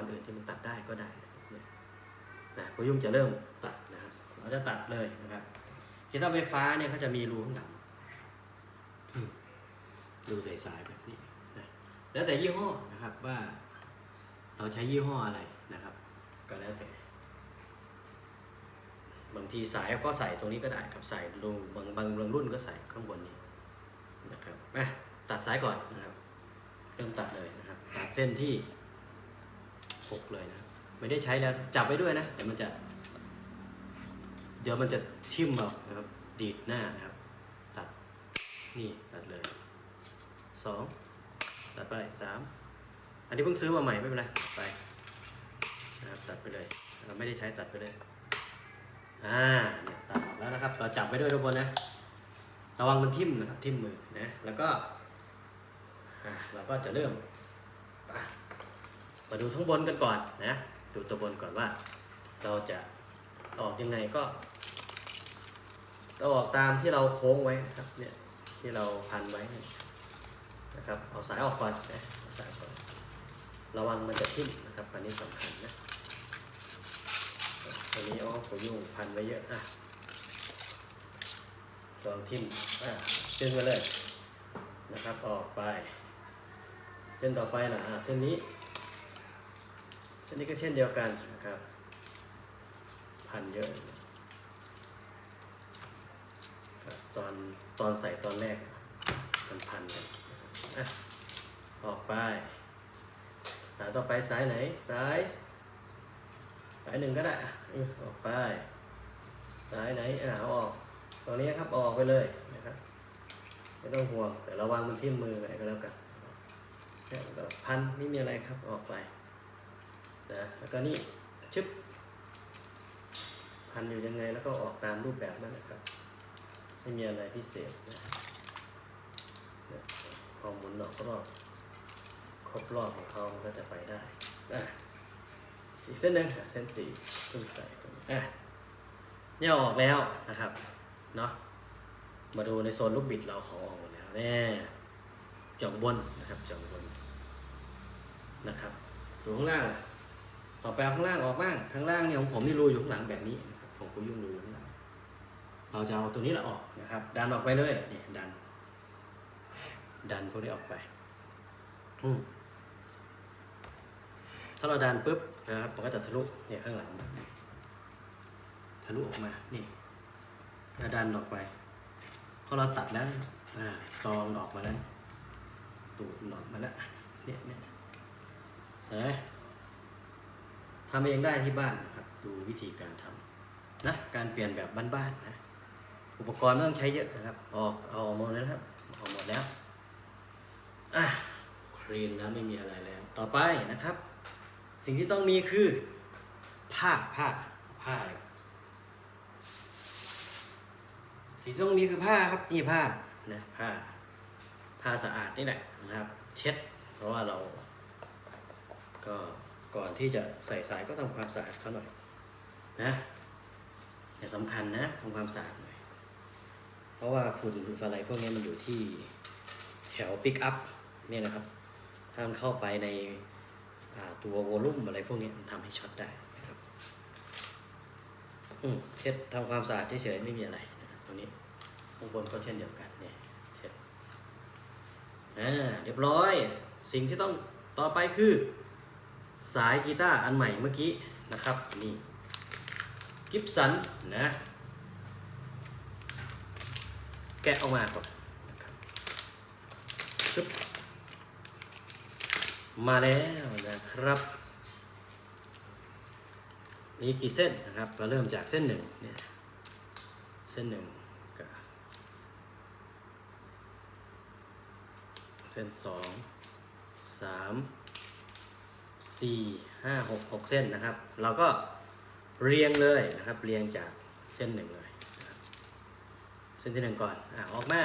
รอื่นที่มันตัดได้ก็ได้นะครับเนี่ยนะครูยุ่งจะเริ่มตัดนะครับเราจะตัดเลยนะครับกีตาร์ไฟฟ้าเนี่ยเขาจะมีรูข้างหลังอืมรูใสๆแบบนี้นะแล้วแต่ยี่ห้อนะครับว่า เราใช้ยี่ห้ออะไรนะครับ ก็แล้วแต่บางทีสายก็ใส่ตรงนี้ก็ได้ครับใส่รูบางบางบางรุ่นก็ใส่ข้างบนนี้นะครับอะตัดสายก่อนนะครับ เริ่มตัดเลยนะครับ ตัดเส้นที่ หกเลยนะ ไม่ได้ใช้แล้วจับไว้ด้วยนะเดี๋ยวมันจะ เดี๋ยวมันจะทิ่มเอานะครับ ดีดหน้านะครับ ตัดนี่ตัดเลยสองตัดไปสามอันนี้เพิ่งซื้อมาใหม่ไม่เป็นไรไปนะครับตัดไปเลยเราไม่ได้ใช้ตัดไปเลยอ่าเนี่ยตัดออกแล้วนะครับ เราจับไว้ด้วยทุกคนนะระวังมันทิ่มนะครับทิ่มมือนะแล้วก็เราก็จะเริ่ม มาดูทั้งบนกันก่อนนะดูตัวบนก่อนว่า เราจะออกยังไงก็เราออกตามที่เราโค้งไว้นะครับเนี่ยที่เราพันไว้นะครับเอาสายออกก่อนนะเอาสายก่อนระวังมันจะทิ่มนะครับอันนี้สำคัญนะอันนี้อ๋อผมยุ่งพันไว้เยอะอะลองทิ่มอะดึงไปเลยนะครับออกไปเส้นต่อไปนะอะเส้นนี้ เส้นนี้ก็เช่นเดียวกันนะครับ พันเยอะตอนตอนใส่ตอนแรกมันพันกันอออกไปสายต่อไปสายไหนสายสายหนึ่งก็ได้ออกไปสายไหนอ่าเอาออกตรงนี้ครับออกไปเลยนะครับไม่ต้องห่วงแต่ระวังมันทิ่มมืออะไรก็แล้วกันแล้วก็พันไม่มีอะไรครับออกไป นะแล้วก็นี่ชึบพันอยู่ยังไงแล้วก็ออกตามรูปแบบนั้นนะครับ ไม่มีอะไรพิเศษนะนี่ยพอหมุนออกรอบครบรอบของเขามันก็จะไปได้อะอีกเส้นหนึ่งเส้นสีเพิ่งใส่ตรงนี้อะเนี่ยออกแล้วนะครับเนาะมาดูในโซนลูกบิดเราของออกหมดแล้วแน่จ่องบนนะครับจ่องบนนะครับดูข้างล่าง ต่อไปเอาข้างล่างออกบ้าง ข้างล่างเนี่ยของผมนี่รูอยู่ข้างหลังแบบนี้นะครับของคุณยุ่งรูอยู่ข้างหลังเราจะเอาตัวนี้ละออกนะครับ ดันออกไปเลยเนี่ยดัน ดันพวกนี้ออกไปอืมถ้าเราดันปุ๊บนะครับมันก็จะทะลุเนี่ยข้างหลังทะลุออกมานี่ก็ดันออกไปพอเราตัดแล้วอ่าตองออกมาแล้วตูดมันออกมาแล้วเนี่ยเนี่ยเห็น ทำเองได้ที่บ้านนะครับ ดูวิธีการทำนะการเปลี่ยนแบบบ้านๆนะอุปกรณ์ไม่ต้องใช้เยอะนะครับ ออกเอาออกหมดแล้วครับออกหมดแล้วอะคลีนแล้วไม่มีอะไรแล้ว ต่อไปนะครับ สิ่งที่ต้องมีคือ ผ้าผ้าผ้าเลยสิ่งที่ต้องมีคือผ้าครับนี่ผ้านะผ้าผ้าสะอาดนี่แหละนะครับ เช็ด เพราะว่าเรา ที่จะใส่สายก็ทำความสะอาดเขาหน่อยนะอย่าสำคัญนะทำความสะอาดหน่อย เพราะว่าฝุ่นอะไรพวกนี้มันอยู่ที่แถวปิกอัพเนี่ยนะครับ ถ้ามันเข้าไปในตัววอลลุ่มอะไรพวกนี้มันทำให้ช็อตได้นะครับอืมเช็ดทำความสะอาดเฉยๆไม่มีอะไรนะรตรงนี้ข้างบนก็เช่นเดียวกันเนี่ยเช็ดอ่าเรียบร้อย สิ่งที่ต้องต่อไปคือ สายกีตาร์อันใหม่เมื่อกี้นะครับนี่กิฟสันนะแกะออกมาก่อนชุบมาแล้วนะครับมีกี่เส้นนะครับเราเริ่มจากเส้นหนึ่งเนี่ยเส้นหนึ่งกับเส้นสองสาม สี่ห้าหกหกเส้นนะครับ เราก็เรียงเลยนะครับ เรียงจากเส้นหนึ่งเลยเส้นที่หนึ่งก่อนอะออกมา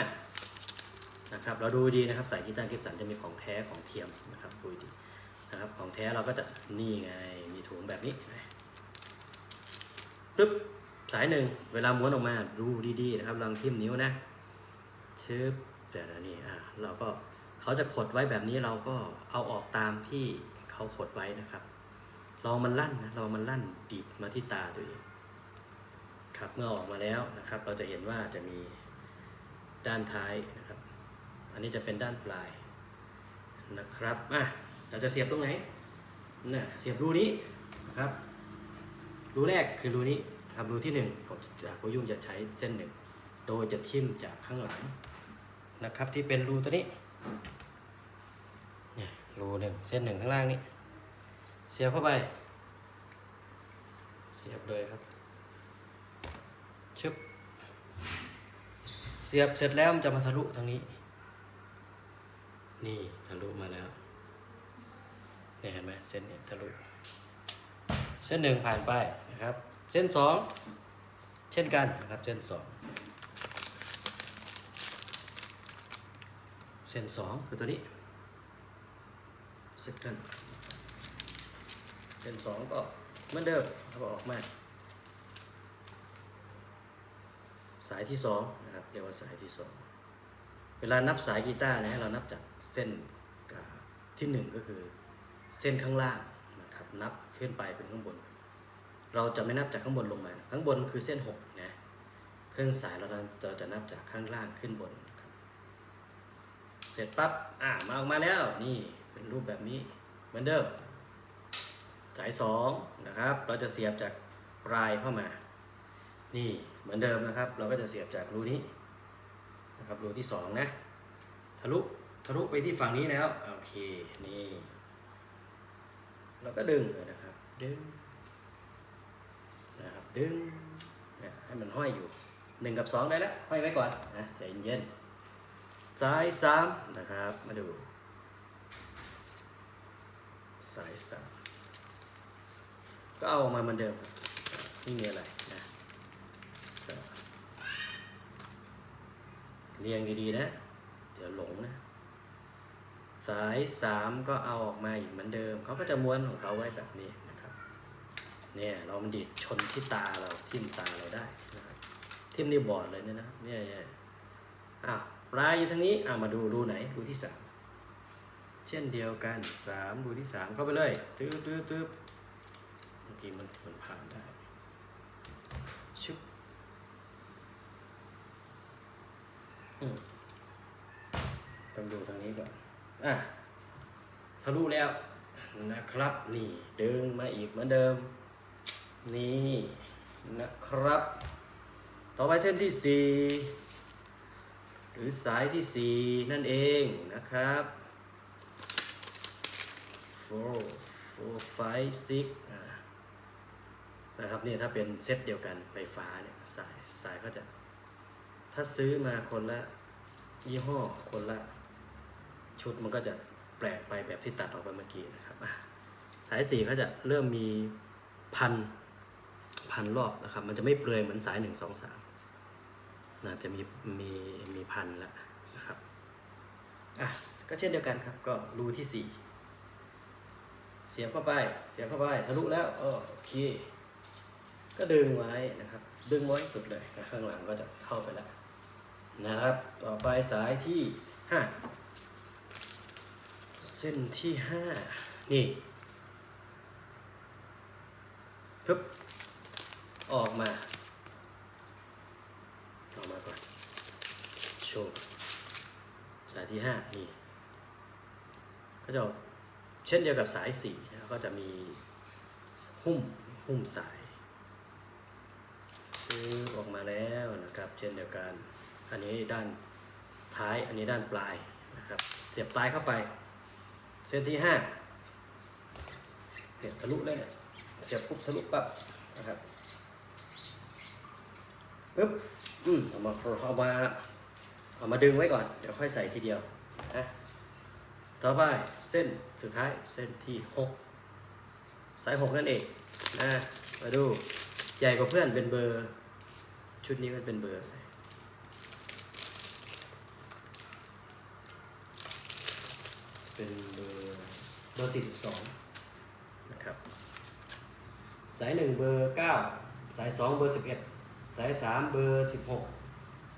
นะครับ เราดูดีนะครับสายกีตาร์กิฟสันจะมีของแท้ของเทียมนะครับดูดีนะครับของแท้เราก็จะนี่ไงมีถุงแบบนี้ปึ๊บสายหนึ่งเวลาม้วนออกมาดูดีๆนะครับลองทิ่มนิ้วนะชึบแต่ละนี่อะเราก็เขาจะขดไว้แบบนี้เราก็เอาออกตามที่ เขาขดไว้นะครับ ลองมันลั่นนะลองมันลั่นดีดมาที่ตาตัวเองครับเมื่อออกมาแล้วนะครับ เราจะเห็นว่าจะมีด้านท้ายนะครับ อันนี้จะเป็นด้านปลายนะครับอะเราจะเสียบตรงไหนน่ะเสียบรูนี้นะครับ รูแรกคือรูนี้ครับรูที่หนึ่งผมจะโกยุ่งจะใช้เส้นหนึ่ง โดยจะทิ่มจากข้างหลังนะครับที่เป็นรูตัวนี้ รูหนึ่งเส้นหนึ่งข้างล่างนี้ เสียบเข้าไป เสียบเลยครับ ชึบ เสียบเสร็จแล้วมันจะมาทะลุทางนี้ นี่ทะลุมาแล้วเนี่ยเห็นไหมเส้นเนี่ยทะลุ เส้นหนึ่งผ่านไปนะครับ เส้นสองเช่นกันนะครับ เส้นสองเส้นสองคือตัวนี้ เส้นกันเส้นสองก็เหมือนเดิมแล้วก็ออกมา สายที่สองนะครับเรียกว่าสายที่สองเวลานับสายกีตาร์นะเรานับจากเส้นที่หนึ่งก็คือเส้นข้างล่างนะครับนับขึ้นไปเป็นข้างบน เราจะไม่นับจากข้างบนลงมา ข้างบนคือเส้นหกนะเครื่องสายเราเราจะนับจากข้างล่างขึ้นบนครับเสร็จปั๊บอ่ามาออกมาแล้วนี่ เป็นรูปแบบนี้เหมือนเดิม สายสองนะครับ เราจะเสียบจากปลายเข้ามา นี่เหมือนเดิมนะครับ เราก็จะเสียบจากรูนี้นะครับรูที่สองนะทะลุทะลุไปที่ฝั่งนี้แล้วโอเคนี่เราก็ดึงเลยนะครับดึงนะครับดึงให้มันห้อยอยู่หนึ่งกับสองได้แล้วห้อยไว้ก่อนนะใจเย็นๆสายสามนะครับมาดู สายสามก็เอาออกมาเหมือนเดิมครับไม่มีอะไรนะเรียงดีๆนะ เดี๋ยวหลงนะ สายสามก็เอาออกมาอีกเหมือนเดิม เขาก็จะม้วนของเขาไว้แบบนี้นะครับ เนี่ยเรามันดีดชนที่ตาเราทิ่มตาเราได้นะครับทิ่มนี่บอดเลยเนี่ยนะเนี่ยเนี่ยอ้าวปลายอยู่ทางนี้อ่ามาดูรูไหนรูที่สาม เช่นเดียวกันสามรูที่สามเข้าไปเลยตึ๊บตึ๊บตึ๊บเมื่อกี้มันมันผ่านได้ชุบต้องดูทางนี้ก่อนอะทะลุแล้วนะครับ นี่ดึงมาอีกเหมือนเดิม นี่นะครับ ต่อไปเส้นที่สี่หรือสายที่สี่นั่นเองนะครับ four four five six นะครับนี่ถ้าเป็นเซตเดียวกันไฟฟ้าเนี่ยสายสายก็จะ ถ้าซื้อมาคนละยี่ห้อคนละชุดมันก็จะแปลกไปแบบที่ตัดออกไปเมื่อกี้นะครับสายสีเขาจะเริ่มมีพันพันรอบนะครับ มันจะไม่เปลือยเหมือนสายหนึ่งสองสามนะจะมีมีมีพันแล้วนะครับอะก็เช่นเดียวกันครับก็รูที่สี่ เสียบเข้าไป เสียบเข้าไปทะลุแล้วเออโอเค ก็ดึงไว้นะครับ ดึงไว้สุดเลยนะข้างหลังก็จะเข้าไปแล้วนะครับ ต่อไปสายที่ห้าเส้นที่ห้านี่ปึ๊บออกมาออกมาก่อนโชว์สายที่ห้านี่ ก็จะ เช่นเดียวกับสายสี่นะก็จะมีหุ้มหุ้มสายปึ๊บออกมาแล้วนะครับ เช่นเดียวกัน อันนี้ด้านท้ายอันนี้ด้านปลายนะครับ เสียบปลายเข้าไป เส้นที่ห้าเนี่ยทะลุเลยเนี่ยเสียบปุ๊บทะลุปั๊บนะครับปึ๊บอืมเอามาเอามาเอามาดึงไว้ก่อน เดี๋ยวค่อยใส่ทีเดียวนะ ต่อไปเส้นสุดท้ายเส้นที่หกสายหกนั่นเองนะมาดูใหญ่กว่าเพื่อนเป็นเบอร์ ชุดนี้มันเป็นเบอร์เป็นเบอร์เบอร์สี่สิบสองนะครับ สายหนึ่งเบอร์เก้าสายสองเบอร์สิบเอ็ดสายสามเบอร์สิบหก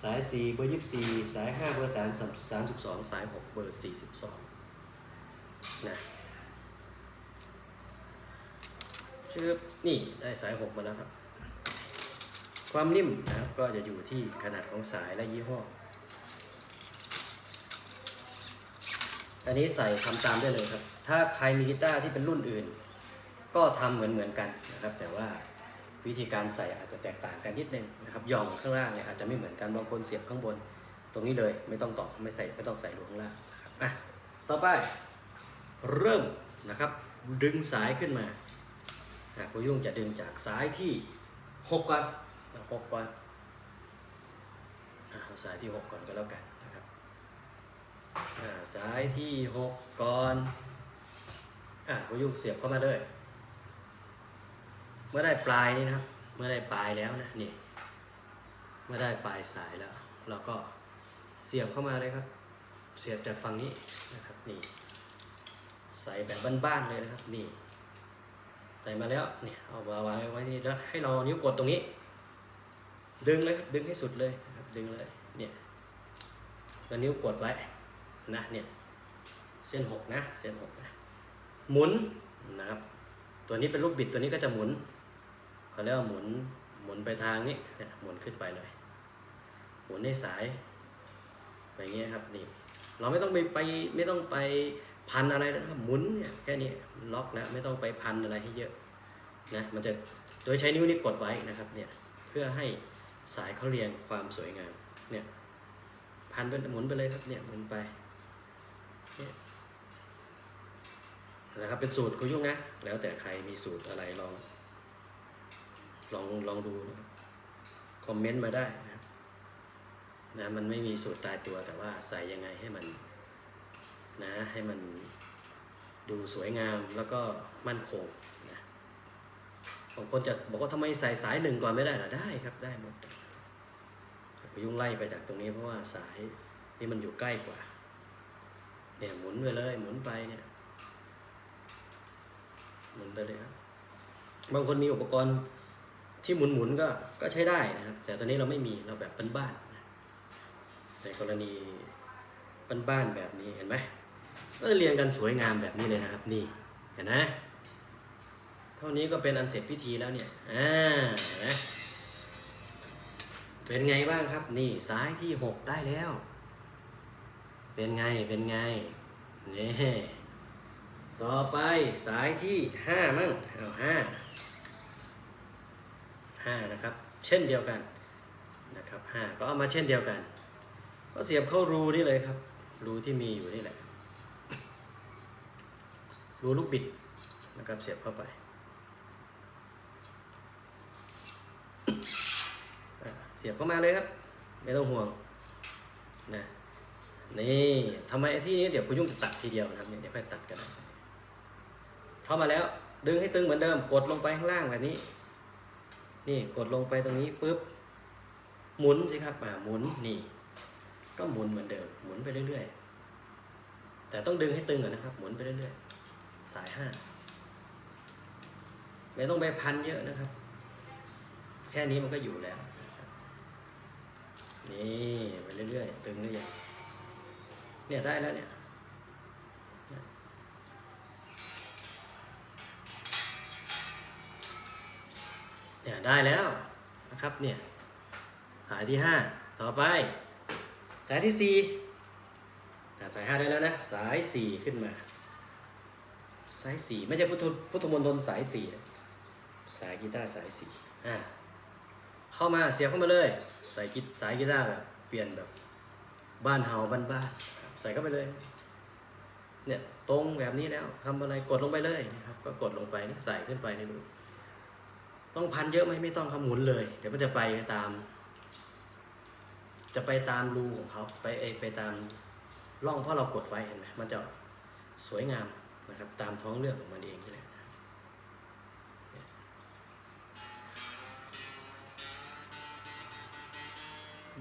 สายสี่เบอร์ยี่สิบสี่สายห้าเบอร์สามสามสิบสองสายหกเบอร์สี่สิบสอง นะชืบนี่ได้สายหกมาแล้วครับ ความนิ่มนะครับก็จะอยู่ที่ขนาดของสายและยี่ห้อ อันนี้ใส่ทำตามได้เลยครับ ถ้าใครมีกีตาร์ที่เป็นรุ่นอื่น ก็ทำเหมือนเหมือนๆกันนะครับ แต่ว่าวิธีการใส่อาจจะแตกต่างกันนิดนึงนะครับหย่องข้างล่างเนี่ยอาจจะไม่เหมือนกันบางคนเสียบข้างบน ตรงนี้เลยไม่ต้องต่อไม่ใส่ไม่ต้องใส่รูข้างล่างนะครับอะต่อไป เริ่มนะครับดึงสายขึ้นมาอะครูยุ่งจะดึงจากสายที่หกก่อนอะหกก่อนเอาสายที่หกก่อนก็แล้วกันนะครับสายที่หกก่อนอะครูยุ่งเสียบเข้ามาเลยเมื่อได้ปลายนี่นะครับ เมื่อได้ปลายแล้วนะนี่เมื่อได้ปลายสายแล้ว เราก็เสียบเข้ามาเลยครับ เสียบจากฝั่งนี้นะครับนี่ ใส่แบบบ้านๆเลยนะครับนี่ใส่มาแล้วเนี่ยเอามาวางไว้นี่แล้วให้เรานิ้วกดตรงนี้ ดึงเลยดึงให้สุดเลยครับดึงเลยเนี่ยแล้วนิ้วกดไว้นะเนี่ยเส้นหกนะเส้นหกนะหมุนนะครับ ตัวนี้เป็นลูกบิดตัวนี้ก็จะหมุนเขาเรียกว่าหมุนหมุนไปทางนี้เนี่ยหมุนขึ้นไปเลยหมุนให้สายไปอย่างเงี้ยครับนี่เราไม่ต้องไปไปไม่ต้องไป พันอะไรนะครับหมุนเนี่ยแค่นี้ล็อกแล้วไม่ต้องไปพันอะไรให้เยอะนะมันจะโดยใช้นิ้วนี้กดไว้นะครับเนี่ยเพื่อให้สายเขาเรียงความสวยงามเนี่ยพันไปหมุนไปเลยครับเนี่ยหมุนไปเนี่ยนะครับเป็นสูตรคุณยุ่งนะแล้วแต่ใครมีสูตรอะไรลอง ลองลองดูนะครับคอมเมนต์มาได้นะนะมันไม่มีสูตรตายตัวแต่ว่าใส่ยังไงให้มัน นะให้มันดูสวยงามแล้วก็มั่นคงนะบางคนจะบอกว่าทำไมใส่สายหนึ่งก่อนไม่ได้หรอได้ครับได้หมดก็ยุ่งไล่ไปจากตรงนี้เพราะว่าสายนี่มันอยู่ใกล้กว่าเนี่ยหมุนไปเลยหมุนไปเนี่ยหมุนไปเลยครับบางคนมีอุปกรณ์ที่หมุนหมุนๆก็ก็ใช้ได้นะครับ แต่ตอนนี้เราไม่มีเราแบบบ้านๆในกรณีบ้านๆแบบนี้เห็นไหม ก็เรียงกันสวยงามแบบนี้เลยนะครับ นี่เห็นไหมเท่านี้ก็เป็นอันเสร็จพิธีแล้วเนี่ยอ่าเห็นไหมเป็นไงบ้างครับ นี่สายที่หกได้แล้ว เป็นไงเป็นไงนี่ต่อไปสายที่ห้ามั่งเอาห้าห้านะครับ เช่นเดียวกันนะครับห้าก็เอามาเช่นเดียวกัน ก็เสียบเข้ารูนี่เลยครับ รูที่มีอยู่นี่แหละ รูลูกบิดนะครับเสียบเข้าไปเสียบเข้ามาเลยครับไม่ต้องห่วงนะนี่ทำไมไอ้ที่นี้เดี๋ยวคุณยุ่งจะตัดทีเดียวนะครับเดี๋ยวค่อยตัดกันเข้ามาแล้ว ดึงให้ตึงเหมือนเดิม กดลงไปข้างล่างแบบนี้ นี่กดลงไปตรงนี้ปุ๊บหมุนสิครับอ่าหมุนนี่ ก็หมุนเหมือนเดิมหมุนไปเรื่อยๆแต่ต้องดึงให้ตึงก่อนนะครับ หมุนไปเรื่อยๆ สายห้าไม่ต้องไปพันเยอะนะครับ แค่นี้มันก็อยู่แล้ว นี่ไปเรื่อยๆ ตึงหรือยังเนี่ยได้แล้วเนี่ยเนี่ยได้แล้วนะครับเนี่ยสายที่ห้าต่อไป สายที่สี่สายห้าได้แล้วนะ สายสี่ขึ้นมาายสี่ไม่ใช่พุทธพุทธมนตรสายสี่สายกีตาร์สายสี่อะเข้ามาเสียบเข้ามาเลย ใส่กีสายกีตาร์แบบเปลี่ยนแบบบ้านเฮาบ้านบ้านใส่เข้าไปเลย เนี่ยตรงแบบนี้แล้วทำอะไรกดลงไปเลยนะครับก็กดลงไปนี่ใส่ขึ้นไปในรูต้องพันเยอะไหมไม่ต้องขมุนเลย เดี๋ยวมันจะไปตาม จะไปตามรูของเขาไปเอไปตามร่องเพราะเรากดไว้เห็นไหมมันจะสวยงาม นะครับตามท้องเรื่องของมันเองนี่แหละ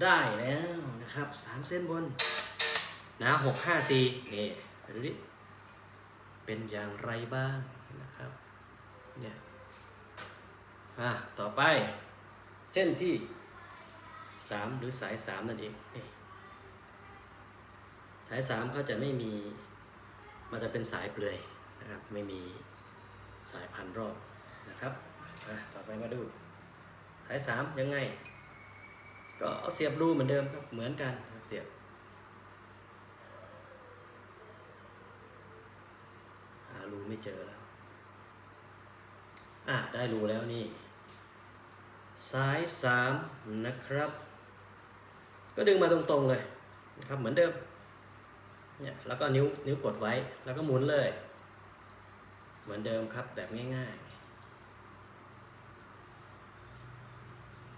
ได้แล้วนะครับสามเส้นบนนะหกห้าสี่นี่ไปดูดิ เป็นอย่างไรบ้างนะครับเนี่ยอะต่อไปเส้นที่สามหรือสายสามนั่นเองนี่สายสามเขาจะไม่มี มันจะเป็นสายเปลือยนะครับ ไม่มีสายพันรอบนะครับต่อไปมาดูสายสามยังไง ก็เสียบรูเหมือนเดิมครับ เหมือนกันเสียบหารูไม่เจอแล้ว อะ ได้รูแล้วนี่ สายสามนะครับ ก็ดึงมาตรงๆเลยนะครับ เหมือนเดิม เนี่ยแล้วก็นิ้วนิ้วกดไว้แล้วก็หมุนเลย เหมือนเดิมครับแบบง่าย ๆ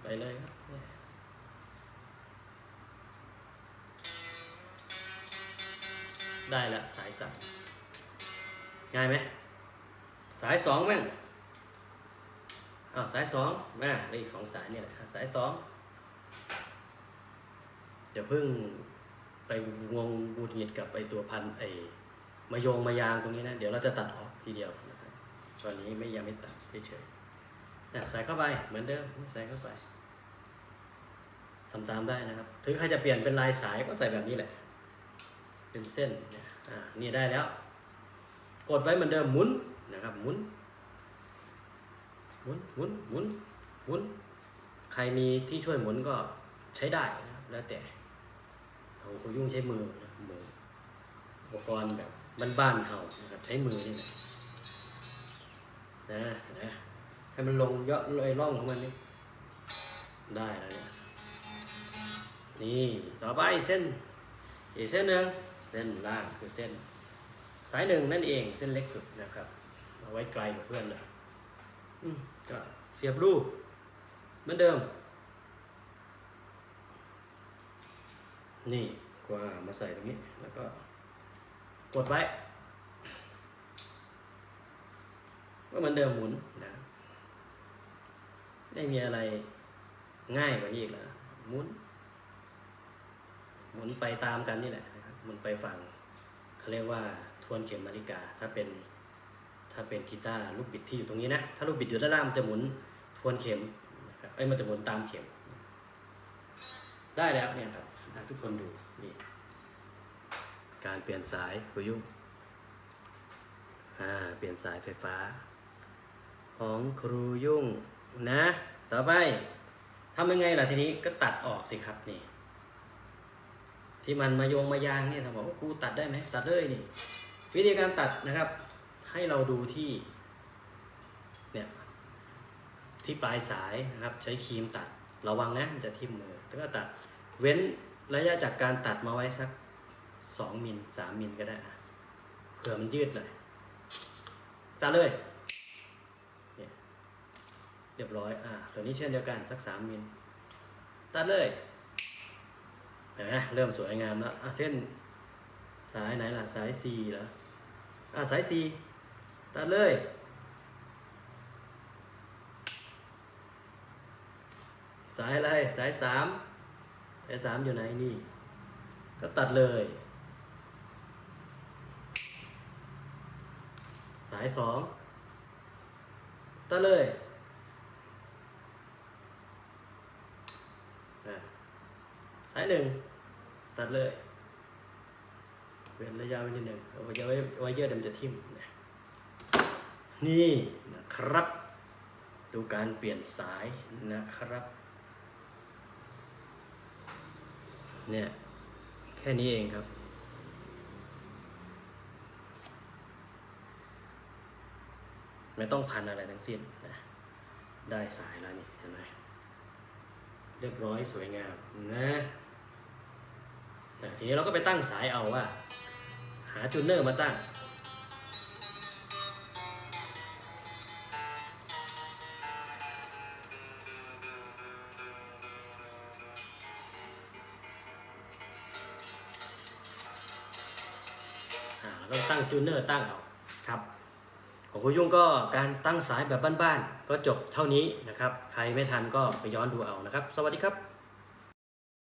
ไปเลยครับได้ละสายสามง่ายไหมสายสองแม่งอ้าวสายสองมาได้อีกสองสายนี่แหละอะสายสองเดี๋ยวเพิ่ง ไปงวงบูดหงิดกับไอตัวพันไอมายงมายางตรงนี้นะ เดี๋ยวเราจะตัดออกทีเดียวนะครับตอนนี้ไม่ยังไม่ตัดเฉยๆอะใส่เข้าไปเหมือนเดิมใส่เข้าไปทำตามได้นะครับ ถึงใครจะเปลี่ยนเป็นลายสายก็ใส่แบบนี้แหละ เป็นเส้นนี่ยอ่านี่ได้แล้ว กดไว้เหมือนเดิมหมุนนะครับหมุนหมุนหมุนหมุนหมุน ใครมีที่ช่วยหมุนก็ใช้ได้นะแล้วแต่ ของครูยุ่งใช้มือนะมืออุปกรณ์แบบบ้านๆเฮานะครับใช้มือนี่แหละนะนะให้มันลงเยอะเลยร่องของมันนี่ได้แล้วเนี่ยนี่ต่อไปเส้นอีกเส้นหนึ่งเส้นล่างคือเส้น สายหนึ่งนั่นเองเส้นเล็กสุดนะครับเอาไว้ไกลกว่าเพื่อนเลยก็เสียบรูปเหมือนเดิม นี่กว่ามาใส่ตรงนี้แล้วก็กดไว้ก็เหมือนเดิมหมุนนะไม่มีอะไรง่ายกว่านี้อีกแล้วหมุน หมุนไปตามกันนี่แหละนะครับหมุนไปฝั่งเขาเรียกว่าทวนเข็มนาฬิกา ถ้าเป็นถ้าเป็นกีตาร์ลูกบิดที่อยู่ตรงนี้นะ ถ้าลูกบิดอยู่ด้านล่างมันจะหมุนทวนเข็มนะครับเอ้มันจะหมุนตามเข็ม ได้แล้วเนี่ยครับ ทุกคนดูนี่การเปลี่ยนสายครูยุ่งอ่าเปลี่ยนสายไฟฟ้า ของครูยุ่งนะ ต่อไปทำยังไงล่ะทีนี้ก็ตัดออกสิครับนี่ที่มันมาโยงมายางเนี่ยทำบอกว่ากูตัดได้ไหมตัดเลยนี่ วิธีการตัดนะครับ ให้เราดูที่เนี่ยที่ปลายสายนะครับ ใช้ครีมตัดระวังนะจะทิ่มมือแล้วก็ตัดเว้น ระยะจากการตัดมาไว้สักสองมิลสามมิลก็ได้เผื่อมันยืดหน่อยตัดเลยเนี่ยเรียบร้อยอ่าตัวนี้เช่นเดียวกันสักสามมิลตัดเลยเห็นไหมเริ่มสวยงามแล้วอะเส้นสายไหนล่ะสาย C เหรออะสาย C ตัดเลยสายอะไรสายสาม สายสามอยู่ไหนนี่ ก็ตัดเลย สายสองตัดเลยสายหนึ่งตัดเลยเว้นระยะไว้นิดหนึ่งเอาไว้ไว้ไว้เยอะเดี๋ยวมันจะทิ่มนะนี่นะครับ ดูการเปลี่ยนสายนะครับ เนี่ย แค่นี้เองครับ ไม่ต้องพันอะไรทั้งสิ้นนะได้สายแล้วนี่เห็นไหมเรียบร้อยสวยงามนะแต่ทีนี้เราก็ไปตั้งสายเอาว่า หาจูนเนอร์มาตั้ง จูเนอร์ตั้งเอาครับของคุณยุ่งก็การตั้งสายแบบบ้านๆก็จบเท่านี้นะครับ ใครไม่ทันก็ไปย้อนดูเอานะครับ สวัสดีครับ